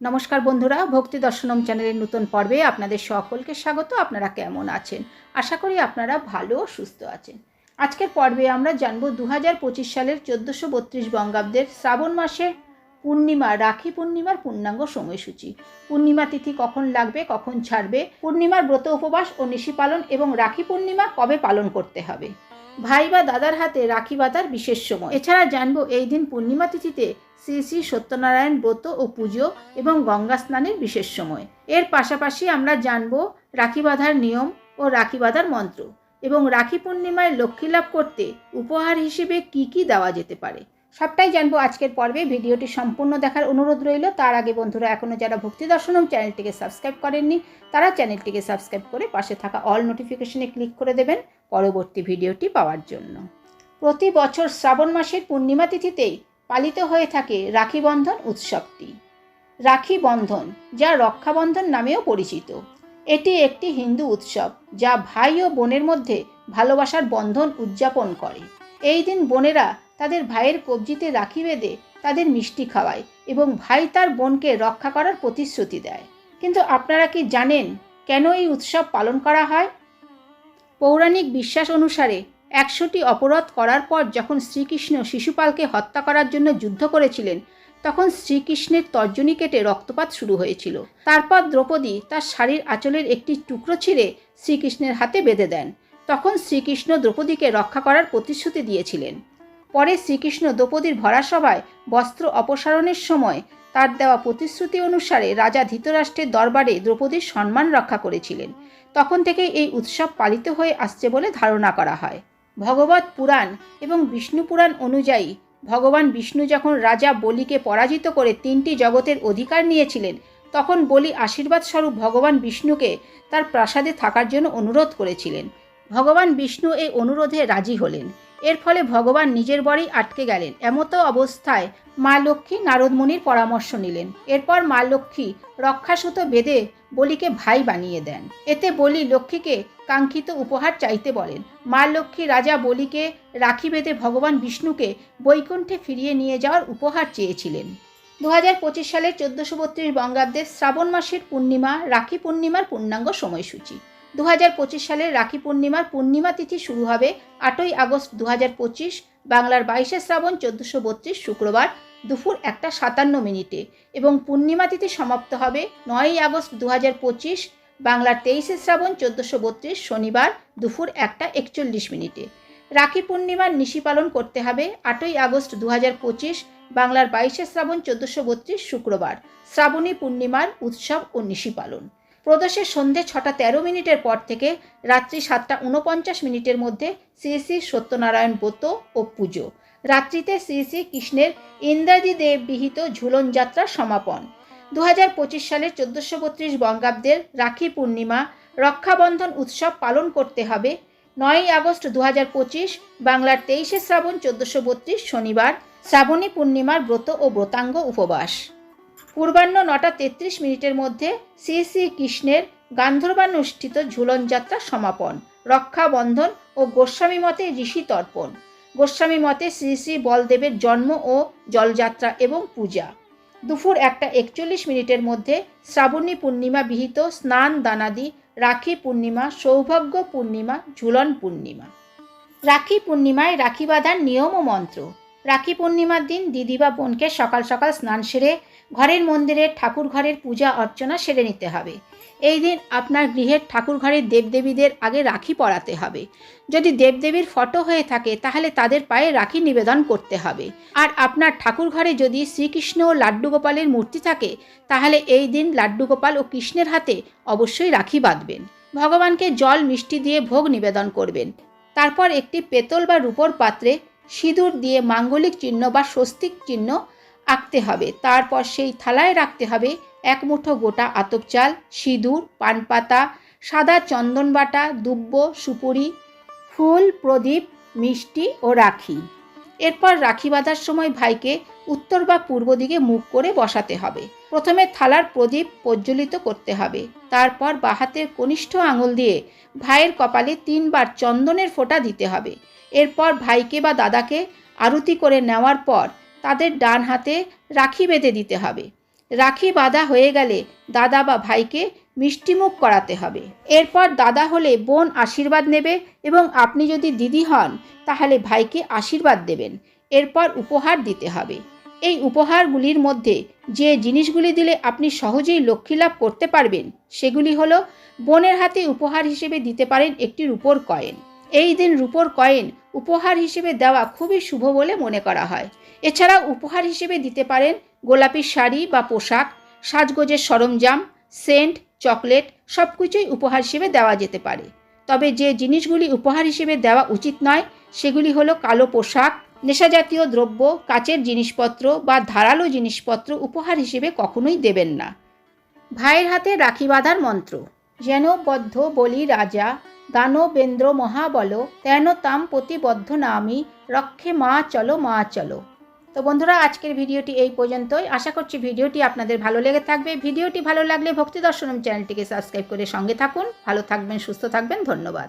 নমস্কার বন্ধুরা, ভক্তি দর্শনম চ্যানেলের নতুন পর্বে আপনাদের সকলকে স্বাগত। আপনারা কেমন আছেন? আশা করি আপনারা ভালো সুস্থ আছেন। আজকের পর্বে আমরা জানব দু হাজার পঁচিশ সালের চোদ্দোশো বত্রিশ বঙ্গাব্দের শ্রাবণ মাসের পূর্ণিমা, রাখি পূর্ণিমার পূর্ণাঙ্গ সময়সূচি। পূর্ণিমা তিথি কখন লাগবে, কখন ছাড়বে, পূর্ণিমার ব্রত উপবাস ও নিশি পালন এবং রাখি পূর্ণিমা কবে পালন করতে হবে? ভাই বা দাদার হাতে রাখি বাঁধার বিশেষ সময়। এছাড়া জানব এই দিন পূর্ণিমা তিথিতে শ্রী শ্রী সত্যনারায়ণ ব্রত ও পুজো এবং গঙ্গা স্নানের বিশেষ সময়। এর পাশাপাশি আমরা জানব রাখি বাঁধার নিয়ম ও রাখি বাঁধার মন্ত্র এবং রাখি পূর্ণিমায় লক্ষ্মী লাভ করতে উপহার হিসেবে কি কি দেওয়া যেতে পারে। সবটাই জানব আজকের পর্বে। ভিডিওটি সম্পূর্ণ দেখার অনুরোধ রইল। তার আগে বন্ধুরা এখনও যারা ভক্তি দর্শনম চ্যানেলটিকে সাবস্ক্রাইব করেননি, তারা চ্যানেলটিকে সাবস্ক্রাইব করে পাশে থাকা অল নোটিফিকেশনে ক্লিক করে দেবেন পরবর্তী ভিডিওটি পাওয়ার জন্য। প্রতি বছর শ্রাবণ মাসের পূর্ণিমা তিথিতেই পালিত হয়ে থাকে রাখি বন্ধন উৎসবটি। রাখি বন্ধন, যা রক্ষাবন্ধন নামেও পরিচিত। এটি একটি হিন্দু উৎসব, যা ভাই ও বোনের মধ্যে ভালোবাসার বন্ধন উদযাপন করে। এই দিন বোনেরা তাদের ভাইয়ের কবজিতে রাখি বেঁধে তাদের মিষ্টি খাওয়ায় এবং ভাই তার বোনকে রক্ষা করার প্রতিশ্রুতি দেয়। কিন্তু আপনারা কি জানেন কেন এই উৎসব পালন করা হয়? পৌরাণিক বিশ্বাস অনুসারে একশোটি অপরাধ করার পর যখন শ্রীকৃষ্ণ শিশুপালকে হত্যা করার জন্য যুদ্ধ করেছিলেন, তখন শ্রীকৃষ্ণের তর্জনী কেটে রক্তপাত শুরু হয়েছিল। তারপর দ্রৌপদী তার শাড়ির আঁচলের একটি টুকরো ছিঁড়ে শ্রীকৃষ্ণের হাতে বেঁধে দেন। তখন শ্রীকৃষ্ণ দ্রৌপদীকে রক্ষা করার প্রতিশ্রুতি দিয়েছিলেন। পরে শ্রীকৃষ্ণ দ্রৌপদীর ভরা সভায় বস্ত্র অপসারণের সময় তার দেওয়া প্রতিশ্রুতি অনুসারে রাজা ধৃতরাষ্ট্রের দরবারে দ্রৌপদীর সম্মান রক্ষা করেছিলেন। তখন থেকে এই উৎসব পালিত হয়ে আসছে বলে ধারণা করা হয়। ভগবত পুরাণ এবং বিষ্ণু পুরাণ অনুযায়ী ভগবান বিষ্ণু যখন রাজা বলিকে পরাজিত করে তিনটি জগতের অধিকার নিয়েছিলেন, তখন বলি আশীর্বাদ স্বরূপ ভগবান বিষ্ণুকে তার প্রাসাদে থাকার জন্য অনুরোধ করেছিলেন। ভগবান বিষ্ণু এই অনুরোধে রাজি হলেন। এর ফলে ভগবান নিজের বরেই আটকে গেলেন। এমতো অবস্থায় মা লক্ষ্মী নারদমণির পরামর্শ নিলেন। এরপর মা লক্ষ্মী রক্ষাসূত বেঁধে বলিকে ভাই বানিয়ে দেন। এতে বলি লক্ষ্মীকে কাঙ্ক্ষিত উপহার চাইতে বলেন। মা লক্ষ্মী রাজা বলিকে রাখি বেঁধে ভগবান বিষ্ণুকে বৈকুণ্ঠে ফিরিয়ে নিয়ে যাওয়ার উপহার চেয়েছিলেন। দু হাজার পঁচিশ সালের চোদ্দোশো বত্রিশ বঙ্গাব্দের শ্রাবণ মাসের পূর্ণিমা, রাখি পূর্ণিমার পূর্ণাঙ্গ সময়সূচি। দু হাজার পঁচিশ সালের রাখি পূর্ণিমার পূর্ণিমা তিথি শুরু হবে আটই আগস্ট দু হাজার পঁচিশ, বাংলার বাইশে শ্রাবণ চোদ্দোশো বত্রিশ, শুক্রবার দুপুর একটা সাতান্ন মিনিটে এবং পূর্ণিমা তিথি সমাপ্ত হবে নয়ই আগস্ট দু হাজার পঁচিশ, বাংলার তেইশে শ্রাবণ চোদ্দোশো বত্রিশ, শনিবার দুপুর একটা একচল্লিশ মিনিটে। রাখি পূর্ণিমার নিশি পালন করতে হবে আটই আগস্ট দু হাজার পঁচিশ, বাংলার বাইশে শ্রাবণ চোদ্দোশো বত্রিশ, শুক্রবার। শ্রাবণী পূর্ণিমার উৎসব ও নিশি পালন। প্রদোষের সন্ধে ছটা তেরো মিনিটের পর থেকে রাত্রি সাতটা উনপঞ্চাশ মিনিটের মধ্যে শ্রী শ্রী সত্যনারায়ণ ব্রত ও পুজো। রাত্রিতে শ্রী শ্রী কৃষ্ণের ইন্দ্রাদি দেব বিহিত ঝুলন যাত্রার সমাপন। দু হাজার পঁচিশ সালের চোদ্দোশো বত্রিশ বঙ্গাব্দের রাখি পূর্ণিমা রক্ষাবন্ধন উৎসব পালন করতে হবে। নয়ই আগস্ট দু হাজার পঁচিশ বাংলার তেইশে শ্রাবণ চোদ্দোশো বত্রিশ শনিবার শ্রাবণী পূর্ণিমার ব্রত ও ব্রতাঙ্গ উপবাস। পূর্বাহ্ন নটা তেত্রিশ মিনিটের মধ্যে শ্রী শ্রী কৃষ্ণের গান্ধর্বানুষ্ঠিত ঝুলন যাত্রা সমাপন রক্ষাবন্ধন ও গোস্বামী মতে ঋষি তর্পণ। গোস্বামী মতে শ্রী শ্রী বলদেবের জন্ম ও জলযাত্রা এবং পূজা। দুপুর একটা একচল্লিশ মিনিটের মধ্যে শ্রাবণী পূর্ণিমা বিহিত স্নান দানাদি, রাখি পূর্ণিমা, সৌভাগ্য পূর্ণিমা, ঝুলন পূর্ণিমা। রাখি পূর্ণিমায় রাখি বাঁধার নিয়ম ও মন্ত্র। রাখি পূর্ণিমার দিন দিদি বা বোনকে সকাল সকাল স্নান সেরে ঘরের মন্দিরের ঠাকুর ঘরের পূজা অর্চনা সেরে নিতে হবে। এই দিন আপনার গৃহের ঠাকুর ঘরের দেবদেবীদের আগে রাখি পরাতে হবে। যদি দেবদেবীর ফটো হয়ে থাকে তাহলে তাদের পায়ে রাখি নিবেদন করতে হবে। আর আপনার ঠাকুর ঘরে যদি শ্রীকৃষ্ণ ও লাড্ডু গোপালের মূর্তি থাকে, তাহলে এই দিন লাড্ডু গোপাল ও কৃষ্ণের হাতে অবশ্যই রাখি বাঁধবেন। ভগবানকে জল মিষ্টি দিয়ে ভোগ নিবেদন করবেন। তারপর একটি পেতল বা রূপোর পাত্রে সিঁদুর দিয়ে মাঙ্গলিক চিহ্ন বা স্বস্তিক চিহ্ন আঁকতে হবে। তারপর সেই থালায় রাখতে হবে এক মুঠো গোটা আতপ চাল, সিঁদুর, পানপাতা, সাদা চন্দন বাটা, দুব্ব, সুপুরি, ফুল, প্রদীপ, মিষ্টি ও রাখি। এরপর রাখি বাঁধার সময় ভাইকে উত্তর বা পূর্ব দিকে মুখ করে বসাতে হবে। প্রথমে থালার প্রদীপ প্রজ্বলিত করতে হবে। তারপর বাহাতের কনিষ্ঠ আঙুল দিয়ে ভাইয়ের কপালে তিনবার চন্দনের ফোঁটা দিতে হবে। এরপর ভাইকে বা দাদাকে আরতি করে নেওয়ার পর তাদের ডান হাতে রাখি বেঁধে দিতে হবে। রাখি বাঁধা হয়ে গেলে দাদা বা ভাইকে মিষ্টিমুখ করাতে হবে। এরপর দাদা হলে বোন আশীর্বাদ নেবে এবং আপনি যদি দিদি হন, তাহলে ভাইকে আশীর্বাদ দেবেন। এরপর উপহার দিতে হবে। এই উপহারগুলির মধ্যে যে জিনিসগুলি দিলে আপনি সহজেই লক্ষ্মী লাভ করতে পারবেন, সেগুলি হলো বোনের হাতে উপহার হিসেবে দিতে পারেন একটি রূপোর কয়েন। এই দিন রূপোর কয়েন উপহার হিসেবে দেওয়া খুবই শুভ বলে মনে করা হয়। এছাড়া উপহার হিসেবে দিতে পারেন গোলাপি শাড়ি বা পোশাক, সাজগোজের সরঞ্জাম, সেন্ট, চকলেট সব কিছুই উপহার হিসেবে দেওয়া যেতে পারে। তবে যে জিনিসগুলি উপহার হিসেবে দেওয়া উচিত নয়, সেগুলি হলো কালো পোশাক নেশাজাতীয় দ্রব্য, কাচের জিনিসপত্র বা ধারালো জিনিসপত্র উপহার হিসেবে কখনোই দেবেন না। ভাইয়ের হাতে রাখি বাঁধার মন্ত্র, যেন বদ্ধ বলি রাজা, দানবেন্দ্র মহাবল, তেন তাম প্রতিবদ্ধ নামি, রক্ষে মা চলো মা চলো। তো বন্ধুরা, আজকের ভিডিওটি এই পর্যন্তই। আশা করছি ভিডিওটি আপনাদের ভালো লেগে থাকবে। ভিডিওটি ভালো লাগলে ভক্তি দর্শনম চ্যানেলটিকে সাবস্ক্রাইব করে সঙ্গে থাকুন। ভালো থাকবেন, সুস্থ থাকবেন। ধন্যবাদ।